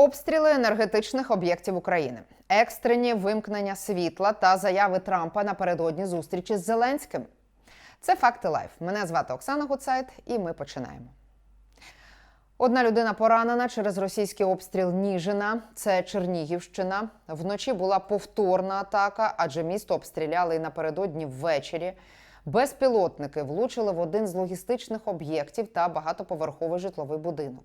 Обстріли енергетичних об'єктів України, екстрені вимкнення світла та заяви Трампа напередодні зустрічі з Зеленським. Це факти лайф. Мене звати Оксана Гуцайт, і ми починаємо. Одна людина поранена через російський обстріл Ніжина. Це Чернігівщина. Вночі була повторна атака, адже місто обстріляли і напередодні ввечері. Безпілотники влучили в один з логістичних об'єктів та багатоповерховий житловий будинок.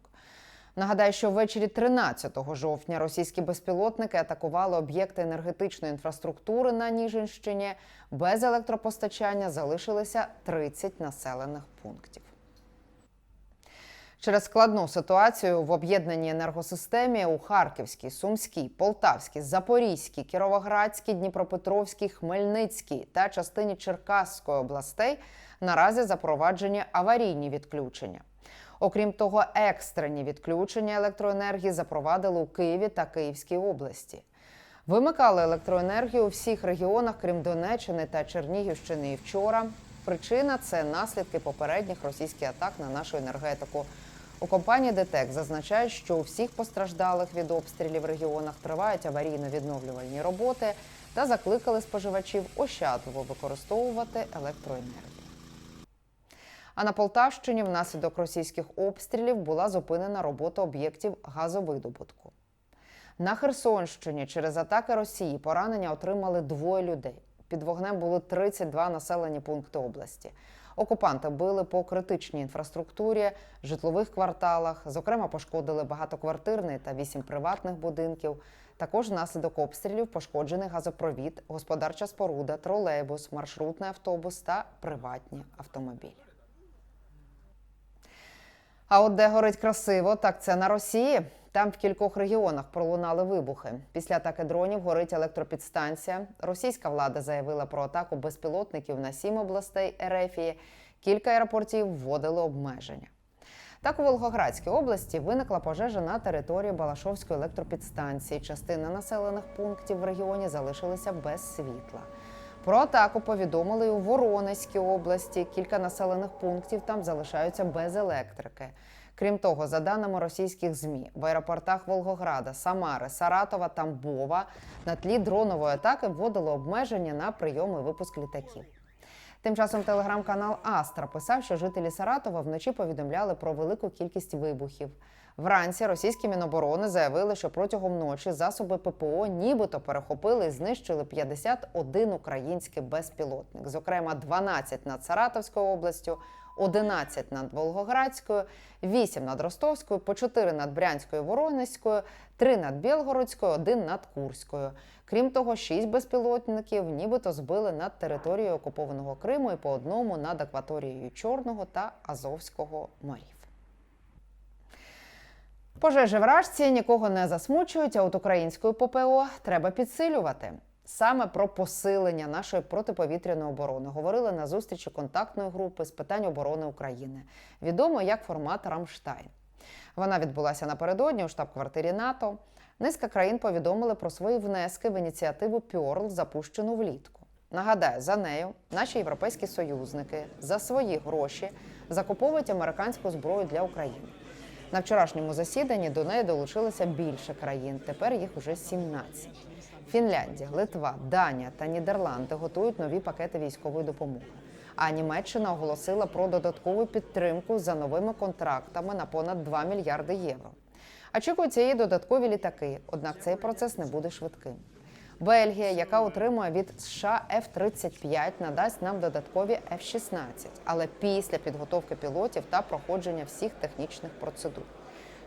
Нагадаю, що ввечері 13 жовтня російські безпілотники атакували об'єкти енергетичної інфраструктури на Ніжинщині. Без електропостачання залишилися 30 населених пунктів. Через складну ситуацію в об'єднаній енергосистемі у Харківській, Сумській, Полтавській, Запорізькій, Кіровоградській, Дніпропетровській, Хмельницькій та частині Черкаської областей наразі запроваджені аварійні відключення. Окрім того, екстрені відключення електроенергії запровадили у Києві та Київській області. Вимикали електроенергію у всіх регіонах, крім Донеччини та Чернігівщини. І вчора причина це наслідки попередніх російських атак на нашу енергетику. У компанії ДТЕК зазначають, що у всіх постраждалих від обстрілів в регіонах тривають аварійно-відновлювальні роботи та закликали споживачів ощадливо використовувати електроенергію. А на Полтавщині внаслідок російських обстрілів була зупинена робота об'єктів газовидобутку. На Херсонщині через атаки Росії поранення отримали двоє людей. Під вогнем були 32 населені пункти області. Окупанти били по критичній інфраструктурі, житлових кварталах. Зокрема, пошкодили багатоквартирний та вісім приватних будинків. Також внаслідок обстрілів пошкоджений газопровід, господарча споруда, тролейбус, маршрутний автобус та приватні автомобілі. А от де горить красиво, так це на Росії. Там в кількох регіонах пролунали вибухи. Після атаки дронів горить електропідстанція. Російська влада заявила про атаку безпілотників на сім областей Ерефії. Кілька аеропортів вводили обмеження. Так у Волгоградській області виникла пожежа на території Балашовської електропідстанції. Частина населених пунктів в регіоні залишилися без світла. Про атаку повідомили у Воронезькій області. Кілька населених пунктів там залишаються без електрики. Крім того, за даними російських змі, в аеропортах Волгограда, Самари, Саратова, Тамбова на тлі дронової атаки вводили обмеження на прийом і випуск літаків. Тим часом телеграм-канал Астра писав, що жителі Саратова вночі повідомляли про велику кількість вибухів. Вранці російські міноборони заявили, що протягом ночі засоби ППО нібито перехопили і знищили 51 український безпілотник, зокрема 12 над Саратовською областю, 11 над Волгоградською, 8 над Ростовською, по 4 над Брянською Воронезькою, 3 над Білгородською, 1 над Курською. Крім того, 6 безпілотників нібито збили над територією окупованого Криму і по одному над акваторією Чорного та Азовського морів. Пожежі в Рашці нікого не засмучують, а от українською ППО треба підсилювати. Саме про посилення нашої протиповітряної оборони говорили на зустрічі контактної групи з питань оборони України, відомо як формат Рамштайн. Вона відбулася напередодні у штаб-квартирі НАТО. Низка країн повідомили про свої внески в ініціативу Пьорл, запущену влітку. Нагадаю, за нею наші європейські союзники за свої гроші закуповують американську зброю для України. На вчорашньому засіданні до неї долучилося більше країн. Тепер їх уже 17. Фінляндія, Литва, Данія та Нідерланди готують нові пакети військової допомоги. А Німеччина оголосила про додаткову підтримку за новими контрактами на понад 2 мільярди євро. Очікуються її додаткові літаки, однак цей процес не буде швидким. Бельгія, яка отримує від США F-35, надасть нам додаткові F-16, але після підготовки пілотів та проходження всіх технічних процедур.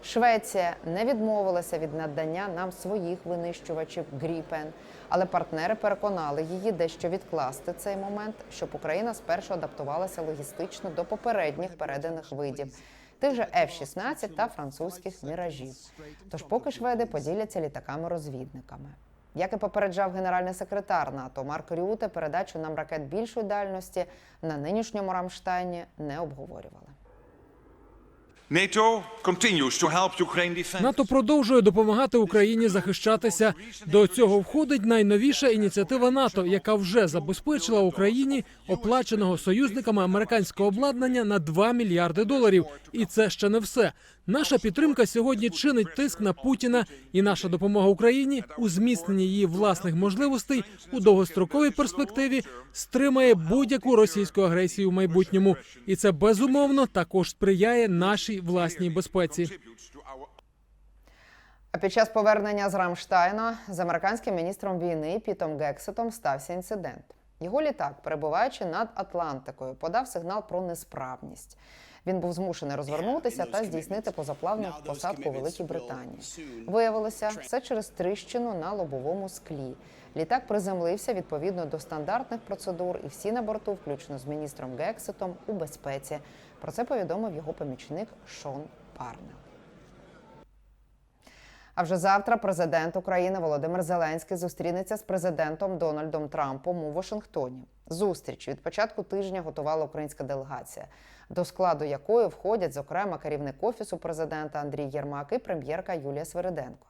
Швеція не відмовилася від надання нам своїх винищувачів Гріпен, але партнери переконали її дещо відкласти цей момент, щоб Україна спершу адаптувалася логістично до попередніх переданих видів. Тих же F-16 та французьких міражів. Тож поки шведи поділяться літаками-розвідниками. Як і попереджав генеральний секретар НАТО Марк Рюте, передачу нам ракет більшої дальності на нинішньому Рамштайні не обговорювали. НАТО продовжує допомагати Україні захищатися. До цього входить найновіша ініціатива НАТО, яка вже забезпечила Україні оплаченого союзниками американського обладнання на 2 мільярди доларів. І це ще не все. Наша підтримка сьогодні чинить тиск на Путіна, і наша допомога Україні у зміцненні її власних можливостей у довгостроковій перспективі стримає будь-яку російську агресію в майбутньому, і це безумовно також сприяє нашій власній безпеці. А під час повернення з Рамштайна з американським міністром війни Пітом Гексетом стався інцидент. Його літак, перебуваючи над Атлантикою, подав сигнал про несправність. Він був змушений розвернутися та здійснити позаплавну посадку у Великій Британії. Виявилося, все через тріщину на лобовому склі. Літак приземлився відповідно до стандартних процедур, і всі на борту, включно з міністром Гексетом, у безпеці. Про це повідомив його помічник Шон Парнел. А вже завтра президент України Володимир Зеленський зустрінеться з президентом Дональдом Трампом у Вашингтоні. Зустріч від початку тижня готувала українська делегація, до складу якої входять, зокрема, керівник офісу президента Андрій Єрмак і прем'єрка Юлія Свириденко.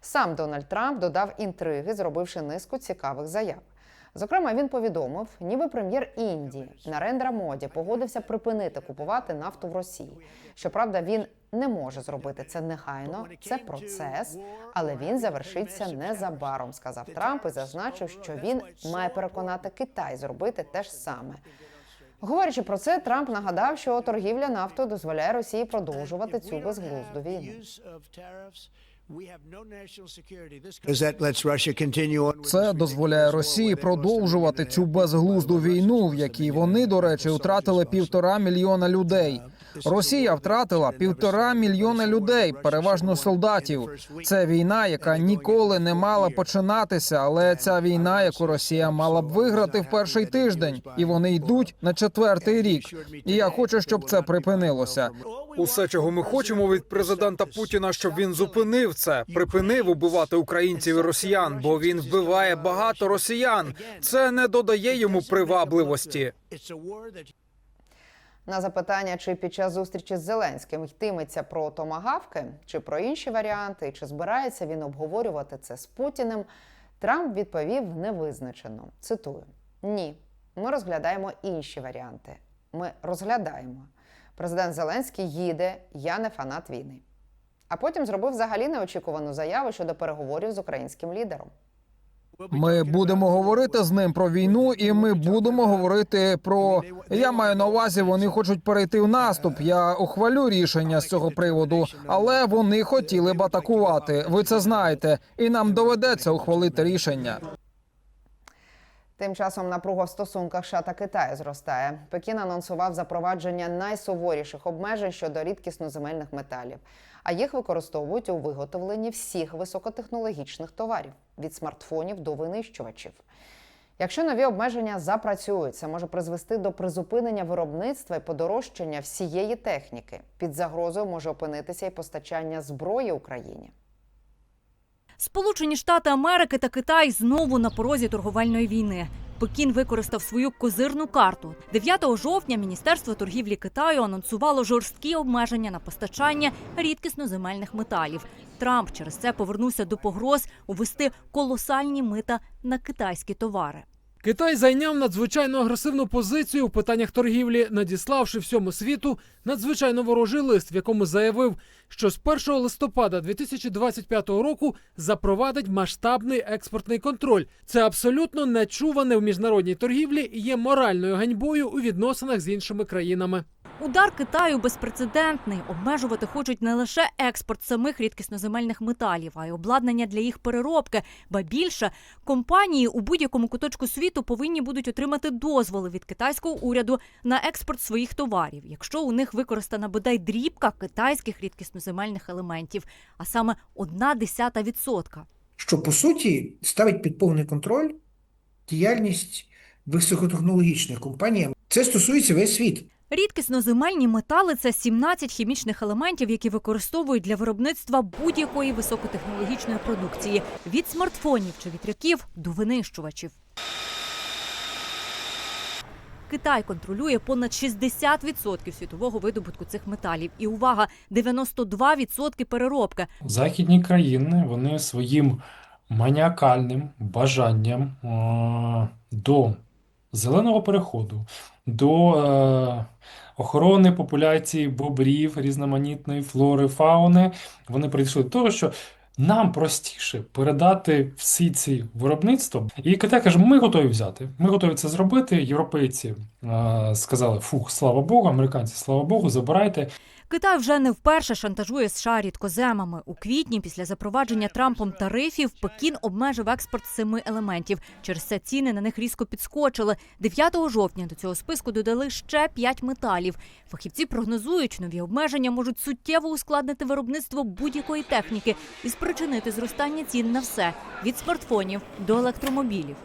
Сам Дональд Трамп додав інтриги, зробивши низку цікавих заяв. Зокрема, він повідомив, ніби прем'єр Індії Нарендра Моді погодився припинити купувати нафту в Росії. Щоправда, він не може зробити це негайно. Це процес, але він завершиться незабаром, сказав Трамп і зазначив, що він має переконати Китай зробити те ж саме. Говорячи про це, Трамп нагадав, що торгівля нафтою дозволяє Росії продовжувати цю безглузду війну. Це дозволяє Росії продовжувати цю безглузду війну, в якій вони, до речі, втратили півтора мільйона людей. Росія втратила півтора мільйона людей, переважно солдатів. Це війна, яка ніколи не мала починатися, але ця війна, яку Росія мала б виграти в перший тиждень, і вони йдуть на четвертий рік. І я хочу, щоб це припинилося. Усе, чого ми хочемо від президента Путіна, щоб він зупинив це, припинив убивати українців і росіян, бо він вбиває багато росіян. Це не додає йому привабливості. На запитання, чи під час зустрічі з Зеленським йтиметься про томагавки, чи про інші варіанти, чи збирається він обговорювати це з Путіним, Трамп відповів невизначено. Цитую: Ні, ми розглядаємо інші варіанти. Ми розглядаємо. Президент Зеленський їде, я не фанат війни. А потім зробив взагалі неочікувану заяву щодо переговорів з українським лідером. Ми будемо говорити з ним про війну, і ми будемо говорити про я маю на увазі, вони хочуть перейти в наступ. Я ухвалю рішення з цього приводу, але вони хотіли б атакувати. Ви це знаєте, і нам доведеться ухвалити рішення. Тим часом напруга в стосунках США та Китаю зростає. Пекін анонсував запровадження найсуворіших обмежень щодо рідкісноземельних металів, а їх використовують у виготовленні всіх високотехнологічних товарів від смартфонів до винищувачів. Якщо нові обмеження запрацюють, це може призвести до призупинення виробництва і подорожчання всієї техніки. Під загрозою може опинитися і постачання зброї Україні. Сполучені Штати Америки та Китай знову на порозі торговельної війни. Пекін використав свою козирну карту. 9 жовтня Міністерство торгівлі Китаю анонсувало жорсткі обмеження на постачання рідкісноземельних металів. Трамп через це повернувся до погроз увести колосальні мита на китайські товари. Китай зайняв надзвичайно агресивну позицію у питаннях торгівлі, надіславши всьому світу надзвичайно ворожий лист, в якому заявив, що з 1 листопада 2025 року запровадить масштабний експортний контроль. Це абсолютно нечуване в міжнародній торгівлі і є моральною ганьбою у відносинах з іншими країнами. Удар Китаю безпрецедентний. Обмежувати хочуть не лише експорт самих рідкісноземельних металів, а й обладнання для їх переробки. Ба більше компанії у будь-якому куточку світу повинні будуть отримати дозволи від китайського уряду на експорт своїх товарів, якщо у них використана бодай дрібка китайських рідкісноземельних елементів, а саме одна десята відсотка. що по суті ставить під повний контроль діяльність високотехнологічних компаній. Це стосується весь світ. Рідкісноземельні метали це 17 хімічних елементів, які використовують для виробництва будь-якої високотехнологічної продукції від смартфонів чи вітряків до винищувачів. Китай контролює понад 60% світового видобутку цих металів. І увага, 92% переробки. Західні країни вони своїм маніакальним бажанням до зеленого переходу, до е, охорони популяції бобрів, різноманітної флори, фауни, вони прийшли до того, що нам простіше передати всі ці виробництва. І КТ каже, ми готові взяти, ми готові це зробити. Європейці е, сказали, фух, слава Богу, американці, слава Богу, забирайте. Китай вже не вперше шантажує США рідкоземами. У квітні, після запровадження Трампом тарифів, Пекін обмежив експорт семи елементів. Через це ціни на них різко підскочили. 9 жовтня до цього списку додали ще п'ять металів. Фахівці прогнозують, нові обмеження можуть суттєво ускладнити виробництво будь-якої техніки і спричинити зростання цін на все від смартфонів до електромобілів.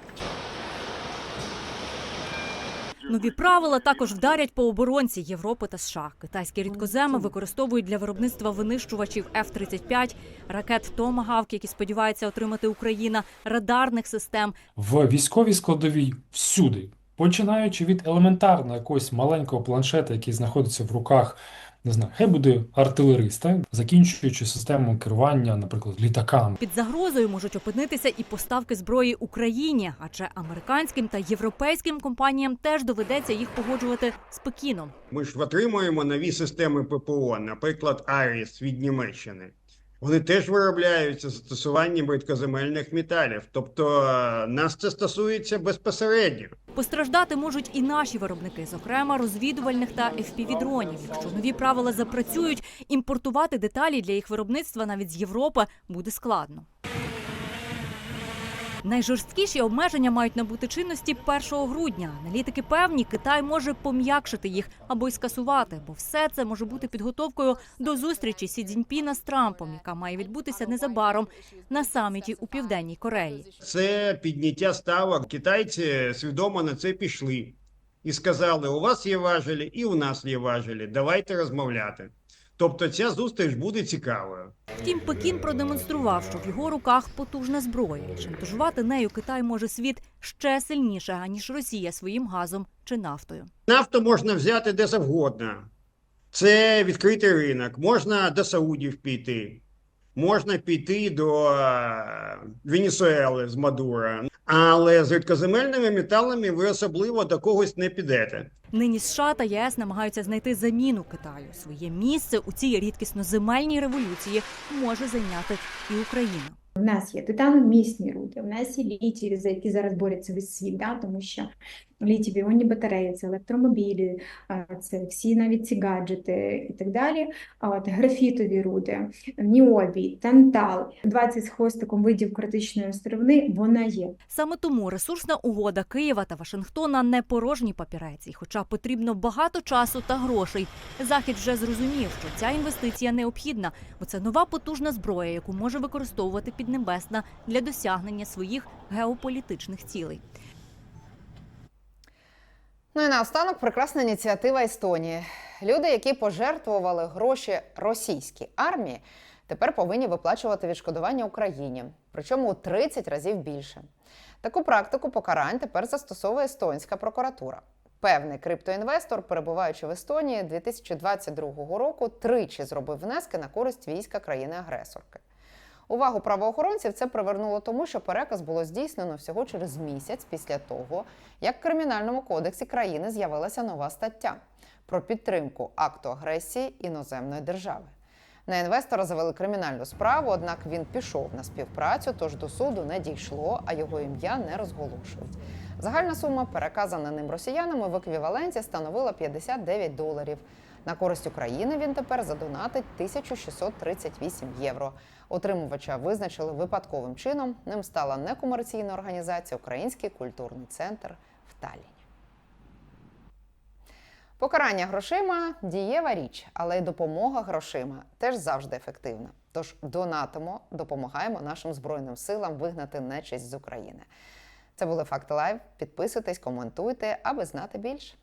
Нові правила також вдарять по оборонці Європи та США. Китайські рідкоземи використовують для виробництва винищувачів F-35, ракет Томагавк, які сподівається отримати Україна, радарних систем. в військовій складовій всюди, починаючи від елементарного якогось маленького планшета, який знаходиться в руках, не знаю, хай буде артилериста, закінчуючи систему керування, наприклад, літаками. Під загрозою можуть опинитися і поставки зброї Україні, адже американським та європейським компаніям теж доведеться їх погоджувати з Пекіном. Ми ж отримуємо нові системи ППО, наприклад, Аріс від Німеччини. Вони теж виробляються застосуванням рідкоземельних металів. Тобто е, нас це стосується безпосередньо. Постраждати можуть і наші виробники, зокрема розвідувальних та FPV-дронів. Якщо нові правила запрацюють, імпортувати деталі для їх виробництва навіть з Європи буде складно. Найжорсткіші обмеження мають набути чинності 1 грудня. Аналітики певні, Китай може пом'якшити їх або й скасувати, бо все це може бути підготовкою до зустрічі Сі Цзіньпіна з Трампом, яка має відбутися незабаром на саміті у південній Кореї. Це підняття ставок. Китайці свідомо на це пішли і сказали: у вас є важелі, і у нас є важелі. Давайте розмовляти. Тобто ця зустріч буде цікавою. Втім, Пекін продемонстрував, що в його руках потужна зброя, шантажувати нею Китай може світ ще сильніше, аніж Росія своїм газом чи нафтою. Нафту можна взяти де завгодно. Це відкритий ринок. Можна до Саудів піти, можна піти до е, Венесуели з Мадура. Але з рідкоземельними металами ви особливо до когось не підете. Нині США та ЄС намагаються знайти заміну Китаю. Своє місце у цій рідкісно-земельній революції може зайняти і Україна. У нас є титаномісні руди, у нас є літі, за які зараз борються весь світ, да? тому що літій-іонні батареї, це електромобілі, це всі навіть ці гаджети і так далі. От, графітові руди, ніобій, тантал, 20 з хвостиком видів критичної сировини, вона є. Саме тому ресурсна угода Києва та Вашингтона не порожній папірець. Хоча потрібно багато часу та грошей, Захід вже зрозумів, що ця інвестиція необхідна, бо це нова потужна зброя, яку може використовувати Піднебесна для досягнення своїх геополітичних цілей. Ну і наостанок прекрасна ініціатива Естонії. Люди, які пожертвували гроші російській армії, тепер повинні виплачувати відшкодування Україні, причому у 30 разів більше. Таку практику покарань тепер застосовує естонська прокуратура. Певний криптоінвестор, перебуваючи в Естонії 2022 року, тричі зробив внески на користь війська країни-агресорки. Увагу правоохоронців це привернуло тому, що переказ було здійснено всього через місяць після того, як в кримінальному кодексі країни з'явилася нова стаття про підтримку акту агресії іноземної держави. На інвестора завели кримінальну справу, однак він пішов на співпрацю, тож до суду не дійшло, а його ім'я не розголошують. Загальна сума, переказана ним росіянами в еквіваленті, становила 59 доларів. На користь України він тепер задонатить 1638 євро. Отримувача визначили випадковим чином. Ним стала некомерційна організація Український культурний центр в Талліні. Покарання грошима дієва річ, але й допомога грошима теж завжди ефективна. Тож донатимо, допомагаємо нашим збройним силам вигнати нечисть з України. Це були факти лайв. Підписуйтесь, коментуйте, аби знати більше.